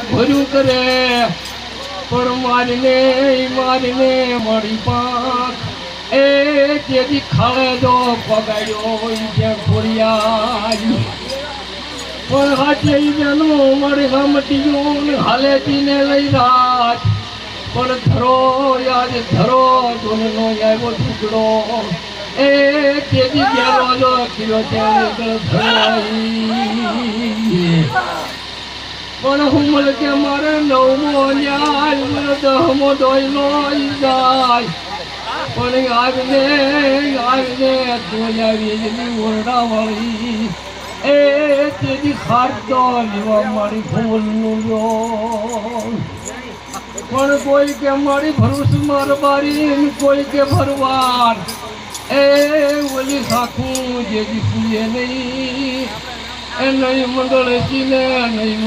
ભર્યું કરે. પણ મારીને મારીને મળી પાક. એ તેથી ખાડે દો પગાડ્યો ત્યાં ખોડિયા પણ હાથે બેનો મારી ગામટીઓ હાલેથી ને લઈ રાત. પણ ધરો યાદ ધરો ધૂનનો આવ્યો ટુકડો એ તેથી ગેરો કિલો ત્યાં ધરાઈ પણ હું કે મારે નવમો ન્યાય મને દહમો દોયલો જાય પણ આવીને આવીને ધોયા વીજળી ઓરડા વાળી એ તેની ખાટતો લેવા મારી ફૂલનું પણ કોઈ કે મારી ભરૂસ મારબારી, કોઈ કે ભરવાડ. એ ઓલી સાખું જે દીપુએ નહીં. એ નહીં મંડળ ને નહીં